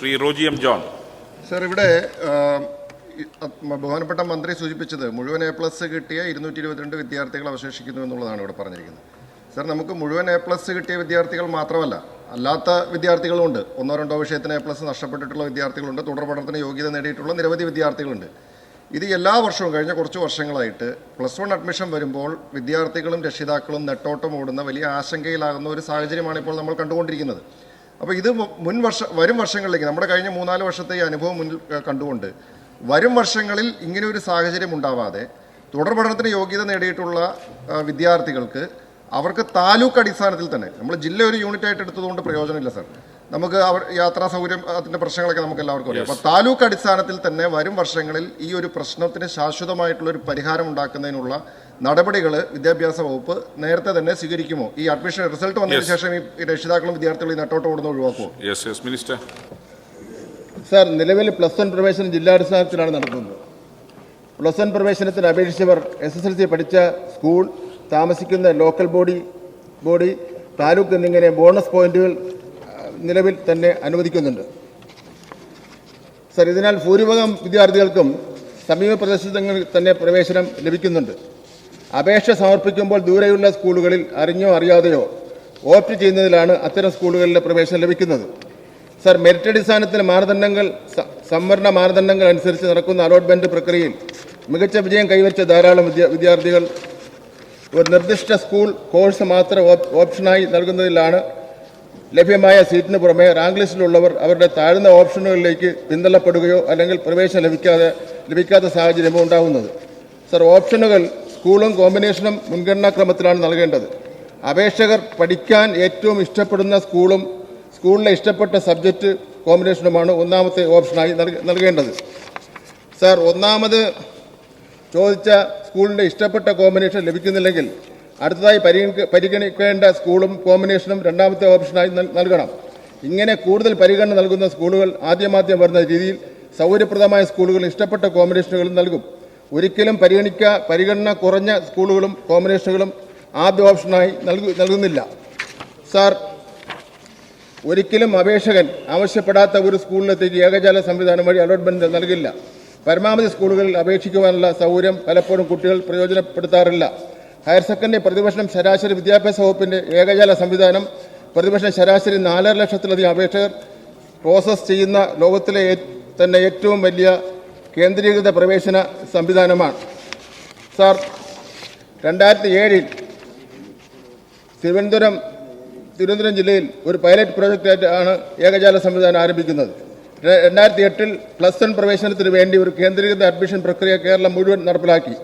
Shri Roji M John. Sir ഇവിടെ ബഹുമാനപ്പെട്ട മന്ത്രി സൂചിപ്പിച്ചത് മുഴുവൻ എ പ്ലസ് കിട്ടിയ ഇരുന്നൂറ്റി ഇരുപത്തിരണ്ട് വിദ്യാർത്ഥികൾ അവശേഷിക്കുന്നു എന്നുള്ളതാണ് ഇവിടെ പറഞ്ഞിരിക്കുന്നത്. സർ നമുക്ക് മുഴുവൻ എ പ്ലസ് കിട്ടിയ വിദ്യാർത്ഥികൾ മാത്രമല്ല അല്ലാത്ത വിദ്യാർത്ഥികളുമുണ്ട് ഒന്നോ രണ്ടോ വിഷയത്തിന് എ പ്ലസ് നഷ്ടപ്പെട്ടിട്ടുള്ള വിദ്യാർത്ഥികളുണ്ട് തുടർ പഠനത്തിന് യോഗ്യത നേടിയിട്ടുള്ള നിരവധി വിദ്യാർത്ഥികളുണ്ട്. ഇത് എല്ലാ വർഷവും കഴിഞ്ഞ കുറച്ച് വർഷങ്ങളായിട്ട് പ്ലസ് വൺ അഡ്മിഷൻ വരുമ്പോൾ വിദ്യാർത്ഥികളും രക്ഷിതാക്കളും നെട്ടോട്ടം ഓടുന്ന വലിയ ആശങ്കയിലാകുന്ന ഒരു സാഹചര്യമാണ് ഇപ്പോൾ നമ്മൾ കണ്ടുകൊണ്ടിരിക്കുന്നത്. അപ്പോൾ ഇത് മുൻ വർഷ വരും വർഷങ്ങളിലേക്ക് നമ്മുടെ കഴിഞ്ഞ മൂന്നാൽ വർഷത്തെ ഈ അനുഭവം മുന്നിൽ കണ്ടുകൊണ്ട് വരും വർഷങ്ങളിൽ ഇങ്ങനെ ഒരു സാഹചര്യം ഉണ്ടാവാതെ തുടർ പഠനത്തിന് യോഗ്യത നേടിയിട്ടുള്ള വിദ്യാർത്ഥികൾക്ക് അവർക്ക് താലൂക്ക് അടിസ്ഥാനത്തിൽ തന്നെ നമ്മൾ ജില്ല ഒരു യൂണിറ്റ് ആയിട്ട് എടുത്തതുകൊണ്ട് പ്രയോജനമില്ല സർ. നമുക്ക് അവർ യാത്രാ സൗകര്യം അതിന്റെ പ്രശ്നങ്ങളൊക്കെ നമുക്ക് എല്ലാവർക്കും അറിയാം. അപ്പോൾ താലൂക്ക് അടിസ്ഥാനത്തിൽ തന്നെ വരും വർഷങ്ങളിൽ ഈ ഒരു പ്രശ്നത്തിന് ശാശ്വതമായിട്ടുള്ള ഒരു പരിഹാരം ഉണ്ടാക്കുന്നതിനുള്ള നടപടികൾ വിദ്യാഭ്യാസ വകുപ്പ് നേരത്തെ തന്നെ സ്വീകരിക്കുമോ? ഈ അഡ്മിഷൻ റിസൾട്ട് വന്നതിന് ശേഷം ഈ രക്ഷിതാക്കളും വിദ്യാർത്ഥികളും ഈ നെട്ടോട്ട് ഓടുന്ന ഒഴിവാക്കുമോ? യെസ് യെസ് മിനിസ്റ്റർ സാർ നിലവിൽ പ്ലസ് വൺ പ്രവേശനം ജില്ലാടിസ്ഥാനത്തിലാണ് നടത്തുന്നത് പ്ലസ് വൺ പ്രവേശനത്തിന് അപേക്ഷിച്ചവർ എസ് എസ് എൽ സി പഠിച്ച സ്കൂൾ താമസിക്കുന്ന ലോക്കൽ ബോഡി ബോഡി താലൂക്ക് എന്നിങ്ങനെ ബോണസ് പോയിന്റുകൾ നിലവിൽ തന്നെ അനുവദിക്കുന്നുണ്ട്. സർ ഇതിനാൽ ഭൂരിഭാഗം വിദ്യാർത്ഥികൾക്കും സമീപ പ്രദേശങ്ങളിൽ തന്നെ പ്രവേശനം ലഭിക്കുന്നുണ്ട്. അപേക്ഷ സമർപ്പിക്കുമ്പോൾ ദൂരെയുള്ള സ്കൂളുകളിൽ അറിഞ്ഞോ അറിയാതെയോ ഓപ്റ്റ് ചെയ്യുന്നതിലാണ് അത്തരം സ്കൂളുകളിലെ പ്രവേശനം ലഭിക്കുന്നത്. സർ മെറിറ്റ് അടിസ്ഥാനത്തിൽ മാനദണ്ഡങ്ങൾ സംവരണ മാനദണ്ഡങ്ങൾ അനുസരിച്ച് നടക്കുന്ന അലോട്ട്മെന്റ് പ്രക്രിയയിൽ മികച്ച വിജയം കൈവരിച്ച ധാരാളം വിദ്യാർത്ഥികൾ ഒരു നിർദ്ദിഷ്ട സ്കൂൾ കോഴ്സ് മാത്രം ഓപ്ഷനായി നൽകുന്നതിലാണ് ലഭ്യമായ സീറ്റിന് പുറമെ റാങ്ക് ലിസ്റ്റിലുള്ളവർ അവരുടെ താഴ്ന്ന ഓപ്ഷനുകളിലേക്ക് പിന്തള്ളപ്പെടുകയോ അല്ലെങ്കിൽ പ്രവേശനം ലഭിക്കാതെ ലഭിക്കാത്ത സാഹചര്യമോ ഉണ്ടാകുന്നത് സർ ഓപ്ഷനുകൾ സ്കൂളും കോമ്പിനേഷനും മുൻഗണനാക്രമത്തിലാണ് നൽകേണ്ടത്. അപേക്ഷകർ പഠിക്കാൻ ഏറ്റവും ഇഷ്ടപ്പെടുന്ന സ്കൂളും സ്കൂളിലെ ഇഷ്ടപ്പെട്ട സബ്ജക്റ്റ് കോമ്പിനേഷനുമാണ് ഒന്നാമത്തെ ഓപ്ഷനായി നൽക- നൽകേണ്ടത്. സാർ ഒന്നാമത് ചോദിച്ച സ്കൂളിന്റെ ഇഷ്ടപ്പെട്ട കോമ്പിനേഷൻ ലഭിക്കുന്നില്ലെങ്കിൽ അടുത്തതായി പരിഗണിക്കേണ്ട സ്കൂളും കോമ്പിനേഷനും രണ്ടാമത്തെ ഓപ്ഷനായി നൽകണം. ഇങ്ങനെ കൂടുതൽ പരിഗണന നൽകുന്ന സ്കൂളുകൾ ആദ്യമാദ്യം വരുന്ന രീതിയിൽ സൗകര്യപ്രദമായ സ്കൂളുകൾ ഇഷ്ടപ്പെട്ട കോമ്പിനേഷനുകളും നൽകും. ഒരിക്കലും പരിഗണിക്ക പരിഗണന കുറഞ്ഞ സ്കൂളുകളും കോമ്പിനേഷനുകളും ആദ്യ ഓപ്ഷനായി നൽകു നൽകുന്നില്ല. സാർ ഒരിക്കലും അപേക്ഷകൻ ആവശ്യപ്പെടാത്ത ഒരു സ്കൂളിലെത്തേക്ക് ഏകജാല സംവിധാനം വഴി അലോട്ട്മെന്റ് നൽകില്ല. പരമാവധി സ്കൂളുകളിൽ അപേക്ഷിക്കുവാനുള്ള സൗകര്യം പലപ്പോഴും കുട്ടികൾ പ്രയോജനപ്പെടുത്താറില്ല. ഹയർ സെക്കൻഡറി പ്രതിവർഷം ശരാശരി വിദ്യാഭ്യാസ വകുപ്പിന്റെ ഏകജാല സംവിധാനം പ്രതിവർഷം ശരാശരി നാലര ലക്ഷത്തിലധികം അപേക്ഷകർ പ്രോസസ് ചെയ്യുന്ന ലോകത്തിലെ തന്നെ ഏറ്റവും വലിയ കേന്ദ്രീകൃത പ്രവേശന സംവിധാനമാണ്. സാർ രണ്ടായിരത്തി ഏഴിൽ തിരുവനന്തപുരം തിരുവനന്തപുരം ജില്ലയിൽ ഒരു പൈലറ്റ് പ്രോജക്റ്റായിട്ട് ആണ് ഏകജാല സംവിധാനം ആരംഭിക്കുന്നത്. രണ്ടായിരത്തി എട്ടിൽ പ്ലസ് വൺ പ്രവേശനത്തിന് വേണ്ടി ഒരു കേന്ദ്രീകൃത അഡ്മിഷൻ പ്രക്രിയ കേരളം മുഴുവൻ നടപ്പിലാക്കി.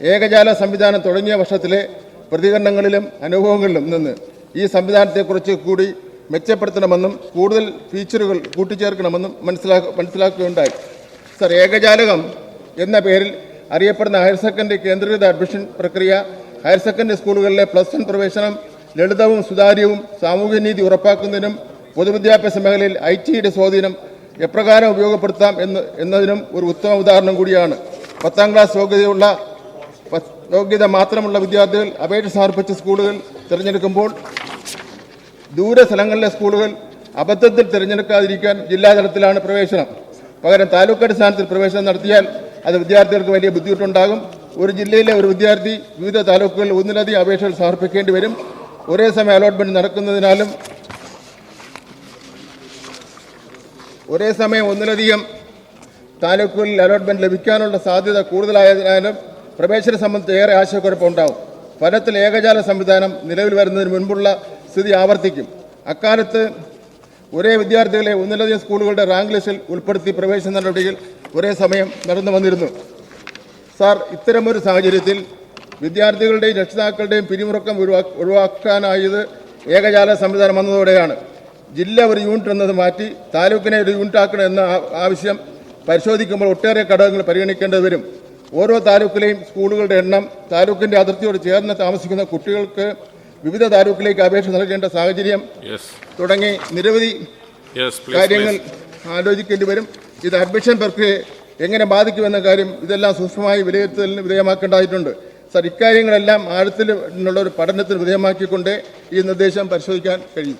ഏകജാല സംവിധാനം തുടങ്ങിയ വർഷത്തിലെ പ്രതികരണങ്ങളിലും അനുഭവങ്ങളിലും നിന്ന് ഈ സംവിധാനത്തെക്കുറിച്ച് കൂടി മെച്ചപ്പെടുത്തണമെന്നും കൂടുതൽ ഫീച്ചറുകൾ കൂട്ടിച്ചേർക്കണമെന്നും മനസ്സിലാക്ക മനസ്സിലാക്കുകയുണ്ടായി. സർ ഏകജാലകം എന്ന പേരിൽ അറിയപ്പെടുന്ന ഹയർ സെക്കൻഡറി കേന്ദ്രീകൃത അഡ്മിഷൻ പ്രക്രിയ ഹയർ സെക്കൻഡറി സ്കൂളുകളിലെ പ്ലസ് വൺ പ്രവേശനം ലളിതവും സുതാര്യവും സാമൂഹ്യനീതി ഉറപ്പാക്കുന്നതിനും പൊതുവിദ്യാഭ്യാസ മേഖലയിൽ ഐ ടിയുടെ സ്വാധീനം എപ്രകാരം ഉപയോഗപ്പെടുത്താം എന്ന് എന്നതിനും ഒരു ഉത്തമ ഉദാഹരണം കൂടിയാണ്. പത്താം ക്ലാസ് യോഗ്യതയുള്ള യോഗ്യത മാത്രമുള്ള വിദ്യാർത്ഥികൾ അപേക്ഷ സമർപ്പിച്ച സ്കൂളുകൾ തിരഞ്ഞെടുക്കുമ്പോൾ ദൂര സ്ഥലങ്ങളിലെ സ്കൂളുകൾ അബദ്ധത്തിൽ തിരഞ്ഞെടുക്കാതിരിക്കാൻ ജില്ലാതലത്തിലാണ് പ്രവേശനം. പകരം താലൂക്ക് അടിസ്ഥാനത്തിൽ പ്രവേശനം നടത്തിയാൽ അത് വിദ്യാർത്ഥികൾക്ക് വലിയ ബുദ്ധിമുട്ടുണ്ടാകും. ഒരു ജില്ലയിലെ ഒരു വിദ്യാർത്ഥി വിവിധ താലൂക്കുകളിൽ ഒന്നിലധികം അപേക്ഷകൾ സമർപ്പിക്കേണ്ടി വരും. ഒരേ സമയം അലോട്ട്മെന്റ് നടക്കുന്നതിനാലും ഒരേ സമയം ഒന്നിലധികം താലൂക്കുകളിൽ അലോട്ട്മെന്റ് ലഭിക്കാനുള്ള സാധ്യത കൂടുതലായതിനാലും പ്രവേശനം സംബന്ധിച്ച് ഏറെ ആശയക്കുഴപ്പമുണ്ടാവും ഫലത്തിൽ ഏകജാല സംവിധാനം നിലവിൽ വരുന്നതിന് മുൻപുള്ള സ്ഥിതി ആവർത്തിക്കും. അക്കാലത്ത് ഒരേ വിദ്യാർത്ഥികളെ ഒന്നിലധികം സ്കൂളുകളുടെ റാങ്ക് ലിസ്റ്റിൽ ഉൾപ്പെടുത്തി പ്രവേശന നടപടികൾ ഒരേ സമയം നടന്നു വന്നിരുന്നു. സാർ ഇത്തരമൊരു സാഹചര്യത്തിൽ വിദ്യാർത്ഥികളുടെയും രക്ഷിതാക്കളുടെയും പിരിമുറക്കം ഒഴിവാ- ഒഴിവാക്കാനായത് ഏകജാല സംവിധാനം വന്നതോടെയാണ്. ജില്ല ഒരു യൂണിറ്റ് എന്നത് മാറ്റി താലൂക്കിനെ ഒരു യൂണിറ്റ് ആക്കണം എന്ന ആവശ്യം പരിശോധിക്കുമ്പോൾ ഒട്ടേറെ ഘടകങ്ങൾ പരിഗണിക്കേണ്ടത് വരും. ഓരോ താലൂക്കിലെയും സ്കൂളുകളുടെ എണ്ണം താലൂക്കിന്റെ അതിർത്തിയോട് ചേർന്ന് താമസിക്കുന്ന കുട്ടികൾക്ക് വിവിധ താലൂക്കിലേക്ക് അപേക്ഷ നൽകേണ്ട സാഹചര്യം തുടങ്ങി നിരവധി കാര്യങ്ങൾ ആലോചിക്കേണ്ടി വരും. ഇത് അഡ്മിഷൻ പ്രക്രിയയെ എങ്ങനെ ബാധിക്കുമെന്ന കാര്യം ഇതെല്ലാം സൂക്ഷ്മമായി വിലയിരുത്തലിന് വിധേയമാക്കേണ്ടതായിട്ടുണ്ട്. സർ ഇക്കാര്യങ്ങളെല്ലാം ആഴത്തിൽ ഉള്ള ഒരു പഠനത്തിന് വിധേയമാക്കിക്കൊണ്ട് ഈ നിർദ്ദേശം പരിശോധിക്കാൻ കഴിയും.